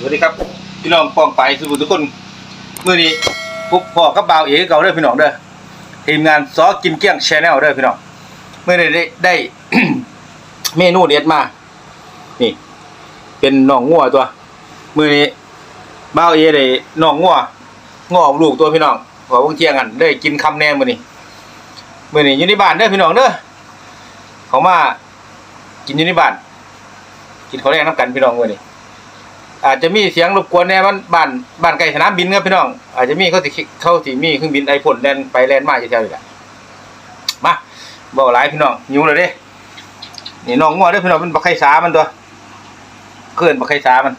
สวัสดีครับพี่น้องป้องไปสุภทุกคนเมื่อนี้ปุ๊บพ่อกับบ่าวเอ๋เก่าเด้อพี่น้องเด้อทีมงานซอกินเกี้ยงชแนลเด้อพี่น้องเมื่อนี้ได้ได้ เมนูเด็ดมา นี่ เป็นน่องงัวตัวเมื่อนี้บ่าวเอ๋ได้น่องงัวงอกลูกตัวพี่น้องขอวงเที่ยงกันได้กินคำแน่มื่อนี้มื่อนี้อยู่ในบ้านเด้อพี่น้องเด้อเขามากินอยู่ในบ้านกินเขาวแรงน้ำกันพี่น้องมื่อนี้ อาจจะมีเสียงรบกวนแน่มันบ้านบ้านไกลสนามบินครับพี่น้อง อาจจะมีเขาสิเขาสิมีเครื่องบินไอพ่นแลนไปแลนมาอยู่แถวนี้แหละมาบอกหลายพี่น้องหิวเลยเด้นี่น้องงัวเด้พี่น้องมันบักไข่สามันตัวเคลื่อนบักไข่สามัน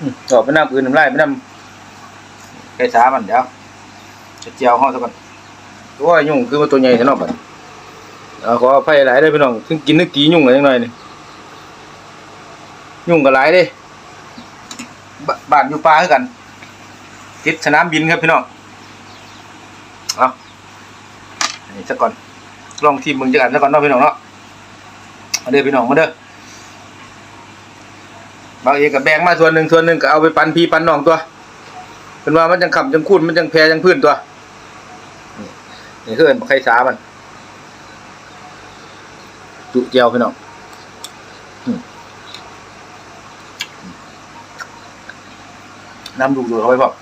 อืมอไปน้ำอื่นน้ำลายไปน้ำไข่สามันเดี๋ยวจะเจียวห้องสักก่อนตัวยุ่งคือมันตัวใหญ่ซะเนาะบัดเอาขออภัยหลายเด้พี่น้องถึงกินนึกตียุ่งอะไรจังหน่อยนี่ ยุ่งกับหลายเด้บบ้านอยู่ป่าคือกันติดสนามบินครับพี่น้องเอาอันนี้สักก่อนลองทีมมึงจะกันสักก่อนเนาะพี่น้องเนาะมาเด้อพี่น้องมาเด้อบางเอกกับแบงมาส่วนหนึ่งส่วนหนึ่งก็เอาไปปันพี่ปันน้องตัวเป็นว่ามันจังขำจังคูนมันจังแพรจังพื้นตัวนี่คือเอินบักไข่สามันจุเจียวพี่น้อง น้ำดูดูเขาไว้บอก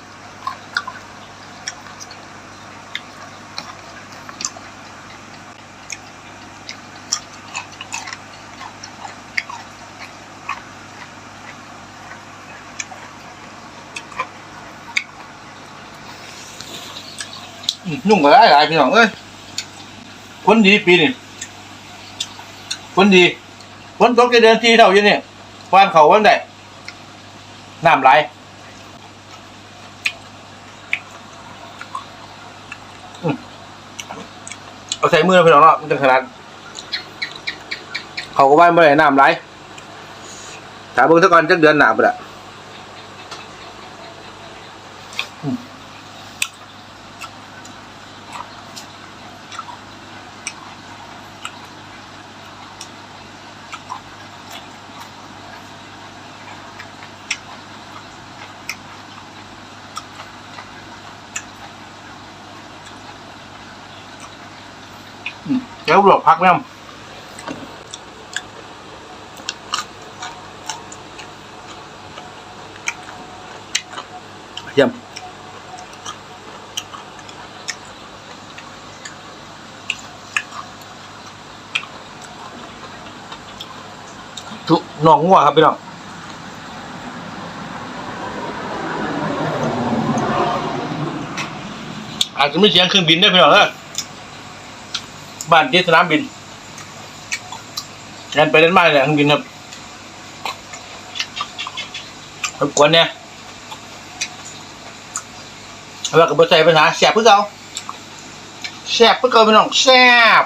นุ่งก็ได้หลายพี่น้องเอ้ยฝนดีปีนี้ฝนดีฝนตกจะเดือนที่เท่าอยู่นี่วานเขาวันใดน้ำไหล เอาใส่มือนะพี่น้องเนาะมันจะขนาด เขาก็ว่าไม่ได้น้ำไหลถามเบิ่งซะก่อนจักเดือนหนาบ่ละ เดี๋ยวหลบพักแม่มเยี่ยมทุกน้องงัวครับพี่น้องอาจจะไม่เสียงเครื่องบินได้พี่น้องเออ บ้านที่สนามบินเดินไปเล่นบ้านเลยเครื่องบินครับรบกวนเนี่ยแล้วก็บใส่ภาษาแสบเพื่อเขาแสบเพื่อเขาพี่น้องแสบ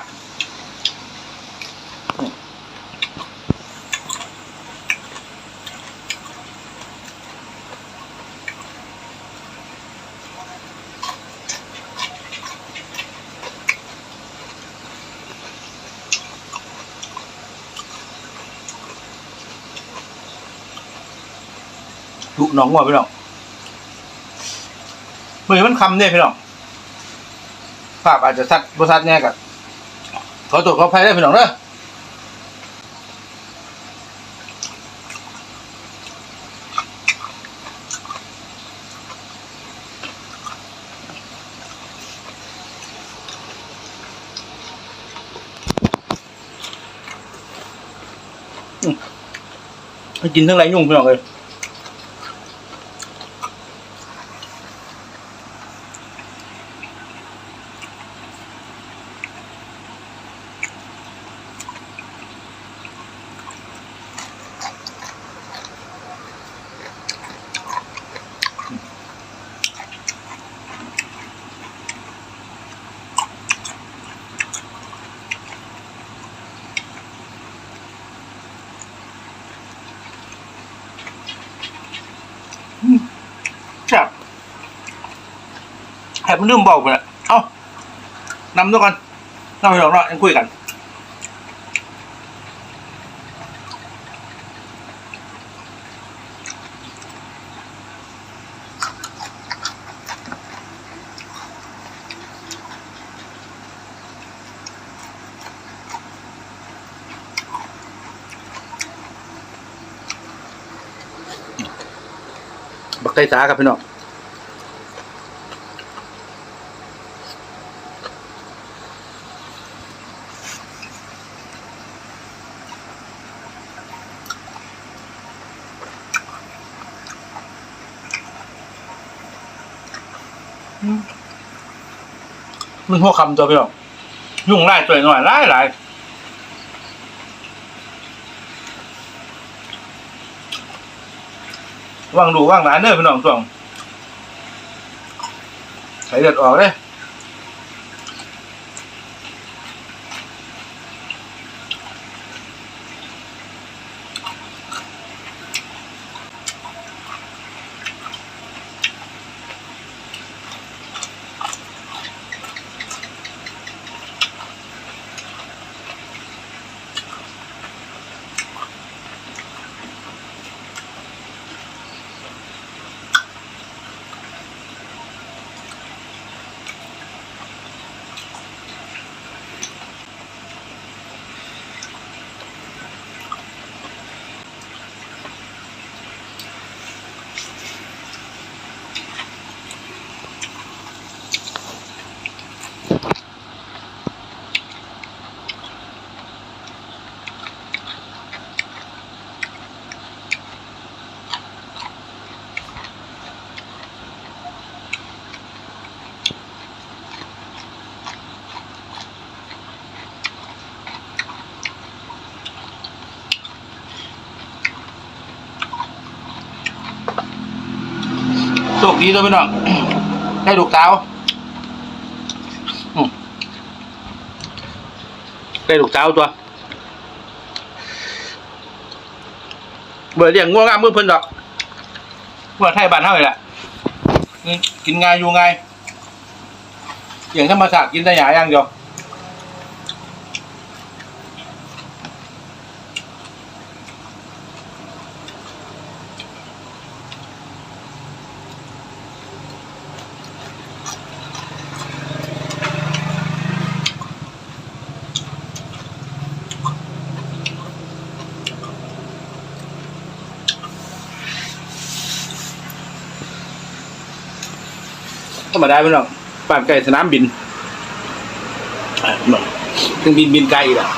ดุน้องว่าพี่น้องเมื่อมันคำเนี่ยพี่น้องภาพอาจจะสัดบสัดแน่กันขอตัวจขอภัยได้พี่น้องเด้ออืมให้กินทั้งไรยุ่งพี่น้องเลย บมันลืมบอกไปละเอานำด้วยกันเราไปลองเนาะยังคุยกันบักไก่สาครับพี่น้อง มันหัวคำตัวพี่น้องยุ่งไล่ตัวหน่อยไล่หลายว่างดูว่างหลานเด้อพี่น้องส่วงใส่เลือดออกเลย โชคดีตัวพี่น้อง ได้ลูกสาวได้ลูกสาวตัวเบิดเลี้ยงง่วงงามมือเพิ่นดอกว่าไทยบ้านเท่าไหร่ละกินง่ายอยู่ง่ายอย่างธรรมชาติกินแต่หยาอย่างเดียว ธรรมดาพี่น้องบ้านไก่สนามบินอะมาถึงบินบินไกลอีกอะ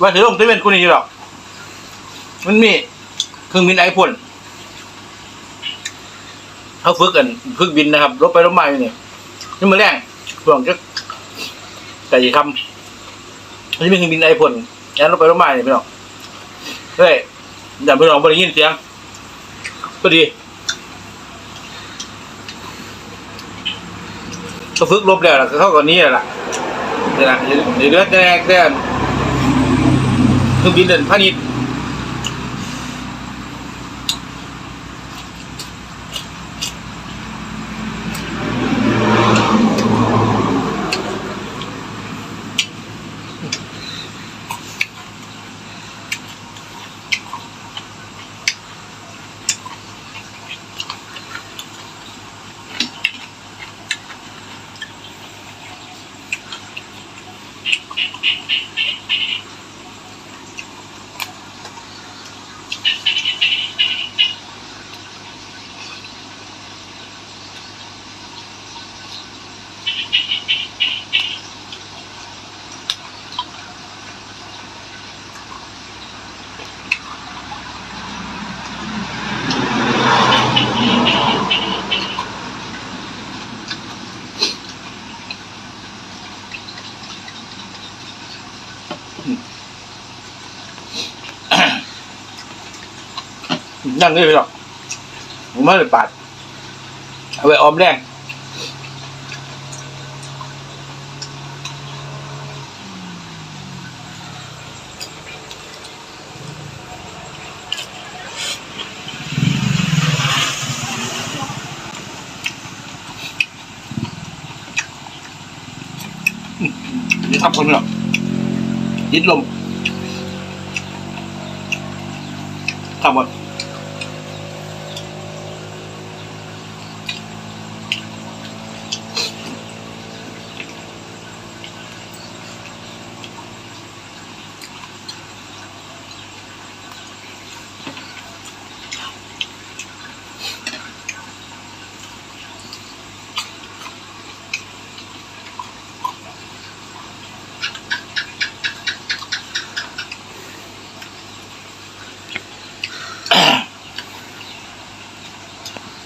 ว่าถือลงเซเว่นกูนี่หรอก มันมีเครื่องบินไอพ่นเขาฝึกกันฝึกบินนะครับรถไปรถมาอยู่นี่นี่มาแรงช่วงจะแต่ยี่คำมันจะมีเครื่องบินไอพ่น แล้วรถไปรถมาเนี่ยพี่น้องเฮ้ยอย่าพี่น้องไม่ได้ยินเสียงก็ดีก็ฝึกลบแล้วล่ะก็เข้ากับนี้แหละนี่แหละเดี๋ยวเดือดแรกแรกเครื่องบินเดินพาณิชย์ นั่งนี่ไปหรอกผมไม่เลยปาดเอาไว้ออมแรง นี่ครับคนหรอกยิดลมทำหมด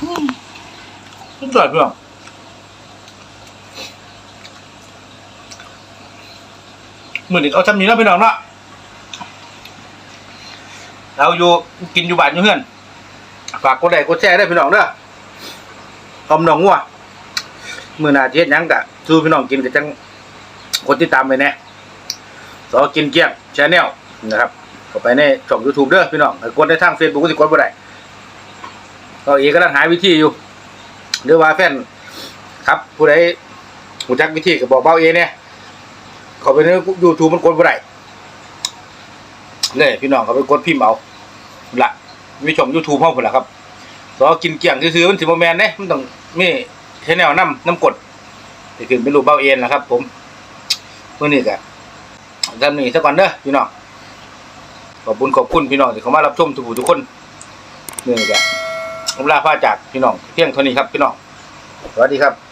สวยพี่น้องมือนี้เอาทำนี้แล้วพี่น้องเนาะเราอยู่กินอยู่บ้านอยู่เพื่อนฝากกดไลค์กดแชร์ได้พี่น้องเด้อคอมหนองงัวมือนาเจ็ดยังกะสู้พี่น้องกินกับจังคนที่ตามไปแน่สอกินเกี้ยงชแนลนะครับเข้าไปในช่องยูทูบเด้อพี่น้องกดได้ทางเฟซบุ๊กก็สิกดบ่ได้ ก็เอกกำลังหาวิธีอยู่ หรือว่าแฟนครับ ผู้ใดหูจักวิธีก็บอกเบาเอเนี่ยเขาไปในยูทูบมันกดบ่ได้เลยพี่น้องเขาไปกดพิมพ์เอาละมีช่องยูทูบเฮาพุ่นล่ะครับสอกินเกลี้ยงซื่อๆมันสิบ่แม่นเด้มันต้องมีแชนแนลนำน้ำกดที่ขึ้นเป็นรูปเบาเอ็นนะครับ ผมมื้อนี้ก็จำนี้ซะก่อนเด้อพี่น้องขอบคุณขอบคุณพี่น้องที่เข้ามารับชมทุกผู้ทุกคนนี่ก็ ผมลาพาจากพี่น้องเพียงเท่านี้ครับพี่น้องสวัสดีครับ